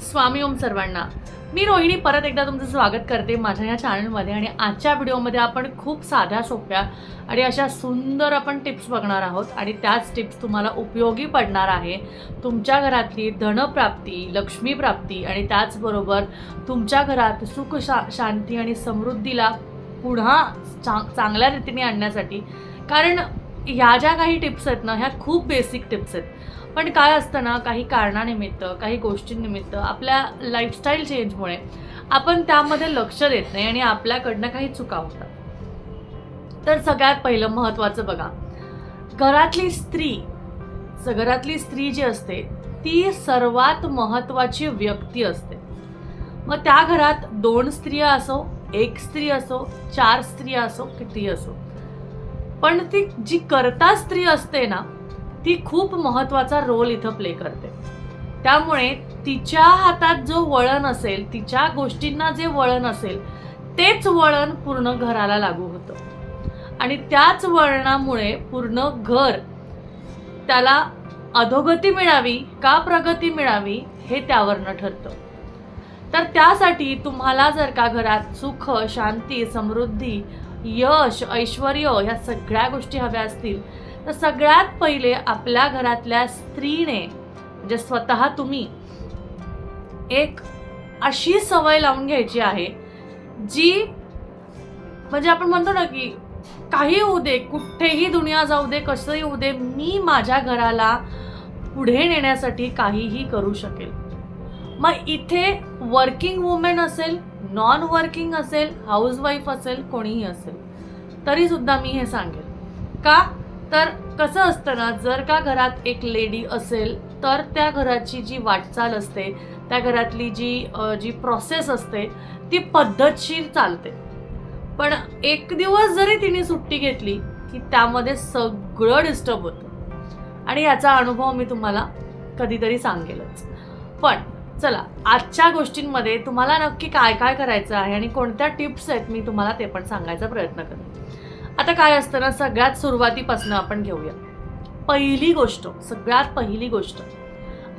स्वामी ओम सर्वांना. मी रोहिणी परत एकदा तुमचं स्वागत करते माझ्या या चॅनलमध्ये आणि आजच्या व्हिडिओमध्ये आपण खूप साध्या सोप्या आणि अशा सुंदर आपण टिप्स बघणार आहोत आणि त्याच टिप्स तुम्हाला उपयोगी पडणार आहे. तुमच्या घरातली धनप्राप्ती लक्ष्मीप्राप्ती आणि त्याचबरोबर तुमच्या घरात सुख शा शांती आणि समृद्धीला पुन्हा चा चांगल्या रीतीने आणण्यासाठी. कारण ह्या ज्या काही टिप्स आहेत ना ह्या खूप बेसिक टिप्स आहेत. पण काय असतं ना काही कारणानिमित्त काही गोष्टींनिमित्त आपल्या लाईफस्टाईल चेंजमुळे आपण त्यामध्ये लक्ष देत नाही आणि आपल्याकडनं काही चुका होतात. तर सगळ्यात पहिलं महत्त्वाचं बघा. घरातली स्त्री स- घरातली स्त्री जी असते ती सर्वात महत्त्वाची व्यक्ती असते. मग त्या घरात दोन स्त्रिया असो एक स्त्री असो चार स्त्रिया असो किती असो. पण ती जी करता स्त्री असते ना ती खूप महत्त्वाचा रोल इथं प्ले करते. त्यामुळे तिच्या हातात जो वळण असेल तिच्या गोष्टींना जे वळण असेल तेच वळण पूर्ण घराला लागू होतं. आणि त्याच वळणामुळे पूर्ण घर त्याला अधोगती मिळावी का प्रगती मिळावी हे त्यावरनं ठरतं. तर त्यासाठी तुम्हाला जर का घरात सुख शांती समृद्धी यश ऐश्वर ह्या सगळ्या गोष्टी हव्या असतील तर सगळ्यात पहिले आपल्या घरातल्या स्त्रीने म्हणजे स्वतः तुम्ही एक अशी सवय लावून घ्यायची आहे जी म्हणजे आपण म्हणतो ना की काही होऊ दे कुठेही दुनिया जाऊ दे कसंही होऊ दे मी माझ्या घराला पुढे नेण्यासाठी काहीही करू शकेल. मग इथे वर्किंग वुमेन असेल नॉन वर्किंग असेल हाऊसवाईफ असेल कोणीही असेल तरीसुद्धा मी हे सांगेल. का? तर कसं असतं ना जर का घरात एक लेडी असेल तर त्या घराची जी वाटचाल असते त्या घरातली जी जी प्रोसेस असते ती पद्धतशीर चालते. पण एक दिवस जरी तिने सुट्टी घेतली की त्यामध्ये सगळं डिस्टर्ब होतं. आणि याचा अनुभव मी तुम्हाला कधीतरी सांगेलच. पण चला आजच्या गोष्टींमध्ये तुम्हाला नक्की काय काय करायचं आहे आणि कोणत्या टिप्स आहेत मी तुम्हाला ते पण सांगायचा प्रयत्न करेन आता काय असतं ना सगळ्यात सुरुवातीपासून आपण घेऊया. पहिली गोष्ट सगळ्यात पहिली गोष्ट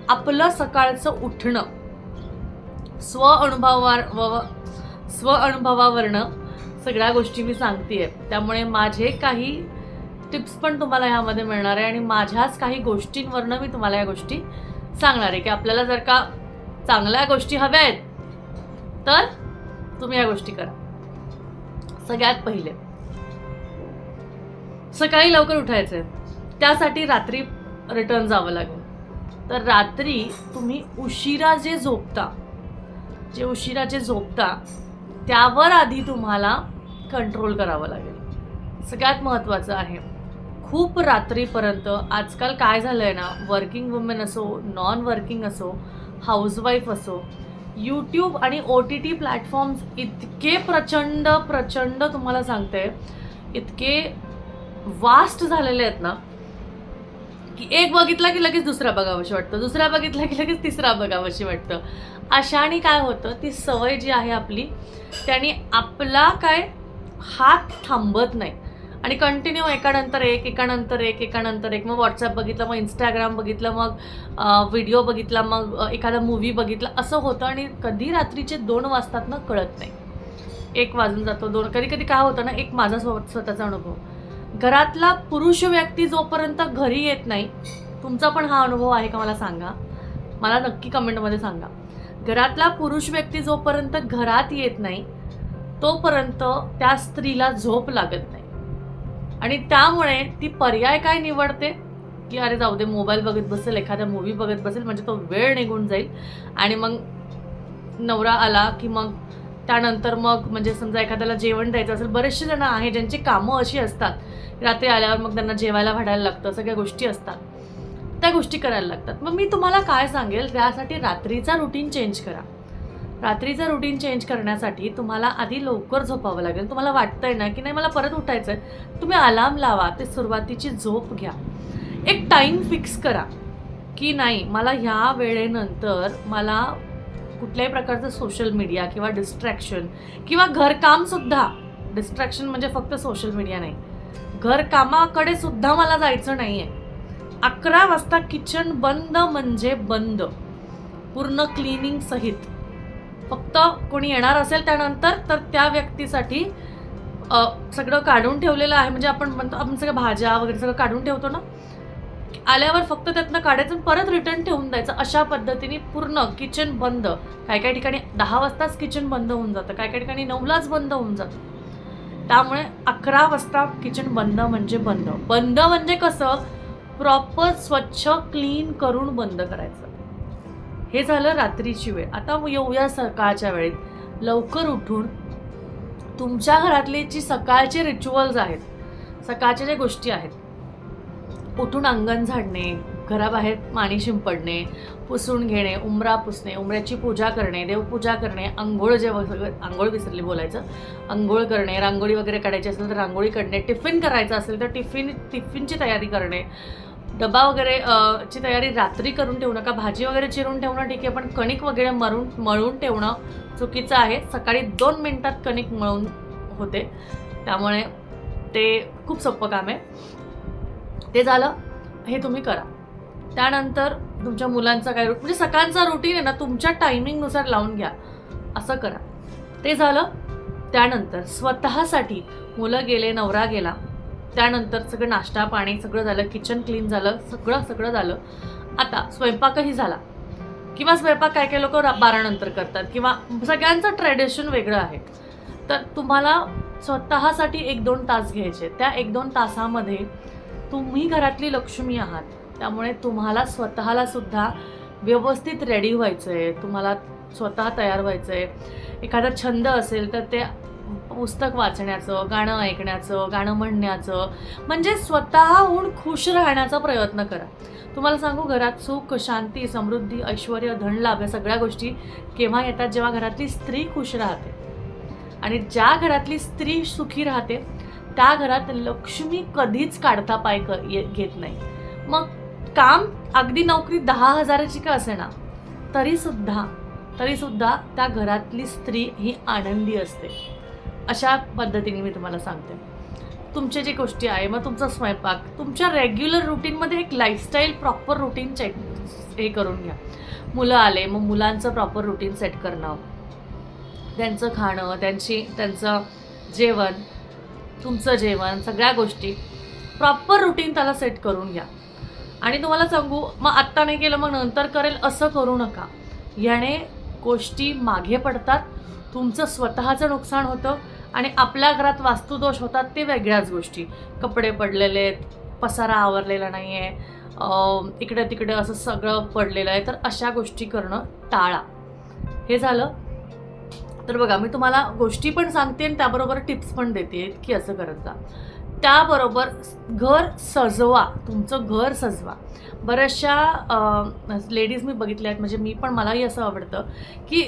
आपलं सकाळचं उठणं. स्व अनुभवावर व स्व अनुभवावरनं सगळ्या गोष्टी मी सांगतेय. त्यामुळे माझे काही टिप्स पण तुम्हाला ह्यामध्ये मिळणार आहे आणि माझ्याच काही गोष्टींवरनं मी तुम्हाला या गोष्टी सांगणार आहे. की आपल्याला जर का चांगल्या गोष्टी हव्या आहेत तर तुम्ही या गोष्टी करा. सगळ्यात पहिले. सकाळी लवकर उठायचं आहे त्यासाठी रात्री रिटर्न जावं लागेल. तर रात्री तुम्ही उशिरा जे झोपता जे उशिरा जे झोपता त्यावर आधी तुम्हाला कंट्रोल करावं लागेल. सगळ्यात महत्त्वाचं आहे खूप रात्रीपर्यंत आजकाल काय झालं आहे ना वर्किंग वुमेन असो नॉन वर्किंग असो हाऊसवाईफ असो यूट्यूब आणि ओ टी टी प्लॅटफॉर्म्स इतके प्रचंड प्रचंड तुम्हाला सांगते इतके वास्ट झालेले आहेत ना की एक बघितला की लगेच दुसरा बघावंशी वाटतं दुसरा बघितला की लगेच तिसरा बघावंशी वाटतं. अशाने काय होतं ती सवय जी आहे आपली त्याने आपला काय हात थांबत नाही. आणि कंटिन्यू एकानंतर एक एकानंतर एक एकानंतर एक. मग व्हॉट्सअप बघितलं मग इंस्टाग्राम बघितलं मग व्हिडिओ बघितला मग एखादा मूवी बघितला असं होतं आणि कधी रात्रीचे दोन वाजतात ना कळत नाही. एक वाजून जातो दोन. कधी कधी काय होतं ना एक माझा स्व स्वतःचा अनुभव. घरातला पुरुष व्यक्ती जोपर्यंत घरी येत नाही तुमचा पण हा अनुभव आहे का मला सांगा? मला नक्की कमेंटमध्ये सांगा. घरातला पुरुष व्यक्ती जोपर्यंत घरात येत नाही तोपर्यंत त्या स्त्रीला झोप लागत नाही. आणि त्यामुळे ती पर्याय काय निवडते? की अरे जाऊ दे मोबाईल बघत बसेल एखाद्या मूवी बघत बसेल म्हणजे तो वेळ निघून जाईल. आणि मग नवरा आला की मग त्यानंतर मग म्हणजे समजा एखाद्याला जेवण द्यायचं असेल बरेचसे जण आहे ज्यांची कामं अशी असतात. रात्री आल्यावर मग त्यांना जेवायला वाढायला लागतं सगळ्या गोष्टी असतात. त्या गोष्टी करायला लागतात. मग मी तुम्हाला काय सांगेल त्यासाठी रात्रीचा रुटीन चेंज करा. रात्रीचं रुटीन चेंज करण्यासाठी तुम्हाला आधी लवकर झोपावं लागेल. तुम्हाला वाटतंय ना की नाही मला परत उठायचं आहे तुम्ही अलार्म लावा ते सुरुवातीची झोप घ्या. एक टाईम फिक्स करा की नाही मला ह्या वेळेनंतर मला कुठल्याही प्रकारचं सोशल मीडिया किंवा डिस्ट्रॅक्शन किंवा घरकामसुद्धा डिस्ट्रॅक्शन म्हणजे फक्त सोशल मीडिया नाही. घरकामाकडे सुद्धा मला जायचं नाही आहे अकरा वाजता किचन बंद म्हणजे बंद. पूर्ण क्लिनिंग सहित. फक्त कोणी येणार असेल त्यानंतर तर त्या व्यक्तीसाठी सगळं काढून ठेवलेलं आहे. म्हणजे आपण म्हणतो आपण सगळं भाज्या वगैरे सगळं काढून ठेवतो ना? आल्यावर फक्त त्यातनं काढायचं परत रिटर्न ठेवून द्यायचं. अशा पद्धतीने पूर्ण किचन बंद. काय काय ठिकाणी दहा वाजताच किचन बंद होऊन जातं. काय काय ठिकाणी नऊलाच बंद होऊन जातं. त्यामुळे अकरा वाजता किचन बंद म्हणजे बंद. बंद म्हणजे कसं? प्रॉपर स्वच्छ क्लीन करून बंद करायचं. हे झालं रात्रीची वेळ. आता येऊया सकाळच्या वेळेत. लवकर उठून तुमच्या घरातले जी सकाळचे रिच्युअल्स आहेत सकाळच्या ज्या गोष्टी आहेत उठून अंगण झाडणे घराबाहेर पाणी शिंपडणे पुसून घेणे उमरा पुसणे उमऱ्याची पूजा करणे देवपूजा करणे आंघोळ जेव्हा सगळं आंघोळ विसरली बोलायचं आंघोळ करणे रांगोळी वगैरे काढायची असेल तर रांगोळी काढणे टिफिन करायचं असेल तर टिफिन टिफिनची तयारी करणे. डबा वगैरे ची तयारी रात्री करून ठेवू नका भाजी वगैरे चिरून ठेवणं ठीक आहे पण कणिक वगैरे मरून मळून ठेवणं चुकीचं आहे. सकाळी दोन मिनटात कणिक मळून होते. त्यामुळे ते खूप सोपं काम आहे. ते झालं हे तुम्ही करा. त्यानंतर तुमच्या मुलांचा काय रूट म्हणजे सकाळचा रुटीन आहे ना तुमच्या टायमिंगनुसार लावून घ्या. असं करा. ते झालं. त्यानंतर स्वतःसाठी मुलं गेले नवरा गेला. त्यानंतर सगळं नाश्ता पाणी सगळं झालं किचन क्लीन झालं सगळं सगळं झालं. आता स्वयंपाकही झाला. किंवा स्वयंपाक काय काय लोक बारानंतर करतात किंवा सगळ्यांचं ट्रेडिशन वेगळं आहे. तर तुम्हाला स्वतःसाठी एक दोन तास घ्यायचे. त्या एक दोन तासामध्ये तुम्ही घरातली लक्ष्मी आहात. त्यामुळे तुम्हाला स्वतःला सुद्धा व्यवस्थित रेडी व्हायचं आहे तुम्हाला स्वतः तयार व्हायचं आहे एखादा छंद असेल तर ते पुस्तक वाचण्याचं गाणं ऐकण्याचं गाणं म्हणण्याचं म्हणजे स्वतःहून खुश राहण्याचा प्रयत्न करा. तुम्हाला सांगू घरात सुख शांती समृद्धी ऐश्वर धनलाभ या सगळ्या गोष्टी केव्हा येतात? जेव्हा घरातली स्त्री खुश राहते. आणि ज्या घरातली स्त्री सुखी राहते त्या घरात लक्ष्मी कधीच काढता पाय ये- घेत नाही. मग काम अगदी नोकरी दहा हजाराची का असे ना तरीसुद्धा तरीसुद्धा त्या घरातली स्त्री ही आनंदी असते. अशा पद्धतीने मी तुम्हाला सांगते. तुमचे जे गोष्टी आहे मग तुमचा स्वयंपाक तुमच्या रेग्युलर रुटीनमध्ये एक लाईफस्टाईल प्रॉपर रुटीन चेक हे करून घ्या. मुलं आले मग मुलांचं प्रॉपर रुटीन सेट करणं. त्यांचं खाणं त्यांची त्यांचं जेवण तुमचं जेवण सगळ्या गोष्टी. प्रॉपर रुटीन त्याला सेट करून घ्या. आणि तुम्हाला सांगू मग आत्ता नाही केलं मग नंतर करेल असं करू नका. याने गोष्टी मागे पडतात तुमचं स्वतःचं नुकसान होतं आणि आपल्या घरात वास्तुदोष होतात ते वेगळ्याच गोष्टी. कपडे पडलेले आहेत पसारा आवरलेला नाही आहे इकडे तिकडे असं सगळं पडलेलं आहे तर अशा गोष्टी करणं टाळा. हे झालं. तर बघा मी तुम्हाला गोष्टी पण सांगते आणि त्याबरोबर टिप्स पण देते की असं करत जा. त्याबरोबर घर सजवा तुमचं घर सजवा. बऱ्याचशा लेडीज मी बघितल्या आहेत म्हणजे मी पण मलाही असं आवडतं की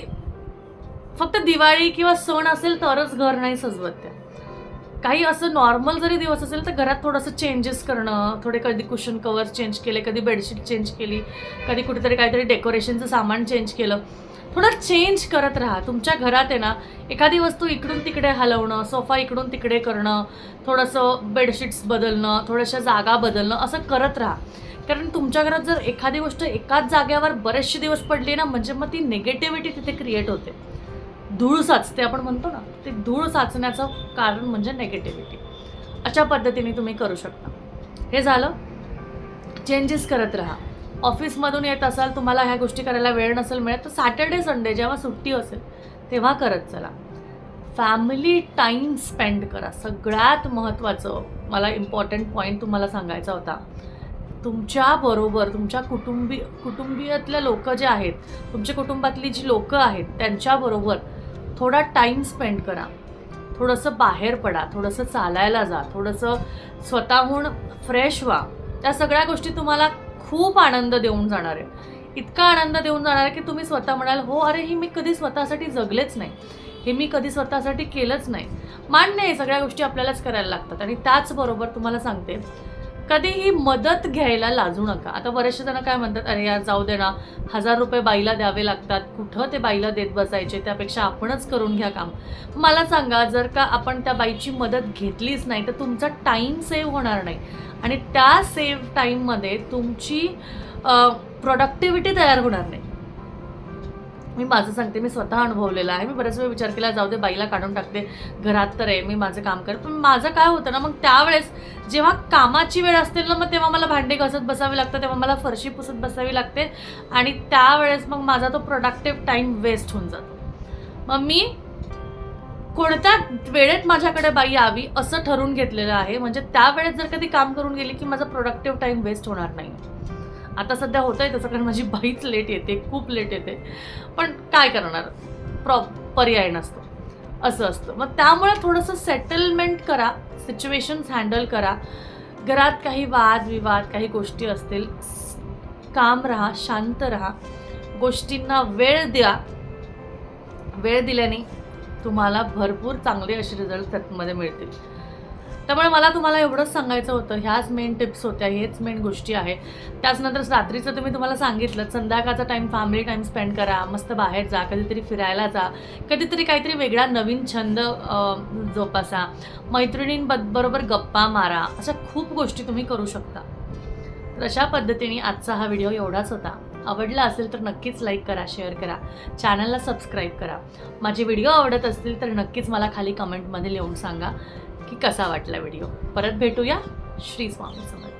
फक्त दिवाळी किंवा सण असेल तरच घर नाही सजवत त्या. काही असं नॉर्मल जरी दिवस असेल तर घरात थोडंसं चेंजेस करणं थोडे कधी कुशन कवर चेंज केले कधी बेडशीट चेंज केली कधी कुठेतरी काहीतरी डेकोरेशनचं सामान चेंज केलं. थोडं चेंज करत राहा. तुमच्या घरात आहे ना एखादी वस्तू इकडून तिकडे हलवणं सोफा इकडून तिकडे करणं थोडंसं बेडशीट्स बदलणं थोड्याशा जागा बदलणं असं करत राहा. कारण तुमच्या घरात जर एखादी गोष्ट एकाच जाग्यावर बरेचसे दिवस पडली ना म्हणजे मग ती निगेटिव्हिटी तिथे क्रिएट होते. धूळ साचते आपण म्हणतो ना ते धूळ साचण्याचं कारण म्हणजे नेगेटिव्हिटी अशा पद्धतीने तुम्ही करू शकता. हे झालं. चेंजेस करत राहा. ऑफिसमधून येत असाल तुम्हाला ह्या गोष्टी करायला वेळ नसेल मिळत तर सॅटर्डे संडे जेव्हा सुट्टी असेल तेव्हा करत चला. फॅमिली टाईम स्पेंड करा. सगळ्यात महत्त्वाचं मला इम्पॉर्टंट पॉईंट तुम्हाला सांगायचा होता. तुमच्याबरोबर तुमच्या कुटुंबी कुटुंबीयातल्या लोक जे आहेत तुमच्या कुटुंबातली जी लोकं आहेत त्यांच्याबरोबर थोडा टाईम स्पेंड करा. थोडंसं बाहेर पडा थोडंसं चालायला जा थोडंसं स्वतःहून फ्रेश व्हा. त्या सगळ्या गोष्टी तुम्हाला खूप आनंद देऊन जाणार आहे. इतका आनंद देऊन जाणार आहे की तुम्ही स्वतः म्हणाल हो अरे ही मी कधी स्वतःसाठी जगलेच नाही. हे मी कधी स्वतःसाठी केलंच नाही. मान्य आहे सगळ्या गोष्टी आपल्यालाच करायला लागतात. आणि त्याचबरोबर तुम्हाला सांगते कधीही मदत घ्यायला लाजू नका. आता बरेचसे जण काय म्हणतात अरे यार जाऊ दे ना. हजार रुपये बाईला द्यावे लागतात. कुठं ते बाईला देत बसायचे? त्यापेक्षा आपणच करून घ्या काम. मला सांगा जर का आपण त्या बाईची मदत घेतलीच नाही तर तुमचा टाईम सेव्ह होणार नाही. आणि त्या सेव्ह टाईममध्ये तुमची प्रोडक्टिव्हिटी तयार होणार नाही. मी माझं सांगते मी स्वतः अनुभवलेला आहे. मी बऱ्याच वेळ विचार केला जाऊ दे बाईला काढून टाकते. घरात तर आहे मी माझं काम कर पण माझं काय होतं ना मग त्यावेळेस जेव्हा कामाची वेळ असते ना मग तेव्हा मला भांडे घसत बसावी लागतं तेव्हा मला फरशी पुसत बसावी लागते. आणि त्यावेळेस मग माझा तो प्रोडक्टिव्ह टाईम वेस्ट होऊन जातो. मग मी कोणत्या वेळेत माझ्याकडे बाई यावी असं ठरवून घेतलेलं आहे? म्हणजे त्या वेळेत जर कधी काम करून गेली की माझा प्रोडक्टिव्ह टाईम वेस्ट होणार नाही. आता सध्या होत आहे तसं कारण माझी बाईच लेट येते खूप लेट येते. पण काय करणार? प्रॉ पर्याय नसतो. असं असतं. मग त्यामुळे थोडंसं सेटलमेंट करा सिच्युएशन्स हँडल करा. घरात काही वाद विवाद काही गोष्टी असतील काम राहा शांत राहा. गोष्टींना वेळ द्या. वेळ दिल्याने तुम्हाला भरपूर चांगले असे रिझल्ट त्यामध्ये मिळतील. त्यामुळे मला तुम्हाला एवढंच सांगायचं होतं ह्याच मेन टिप्स होत्या हेच मेन गोष्टी आहे त्याचनंतर रात्रीचं तुम्ही तुम्हाला सांगितलं संध्याकाळचा टाईम फॅमिली टाईम स्पेंड करा मस्त बाहेर जा कधीतरी फिरायला जा कधीतरी काहीतरी वेगळा नवीन छंद जोपासा. मैत्रिणींबरोबर गप्पा मारा अशा खूप गोष्टी तुम्ही करू शकता. तर अशा पद्धतीने आजचा हा व्हिडिओ एवढाच होता. आवडला असेल तर नक्कीच लाईक करा शेअर करा. चॅनलला सबस्क्राईब करा. माझे व्हिडिओ आवडत असतील तर नक्कीच मला खाली कमेंटमध्ये लिहून सांगा की कसा वाटला व्हिडिओ परत भेटूया श्री स्वामी समर्थ.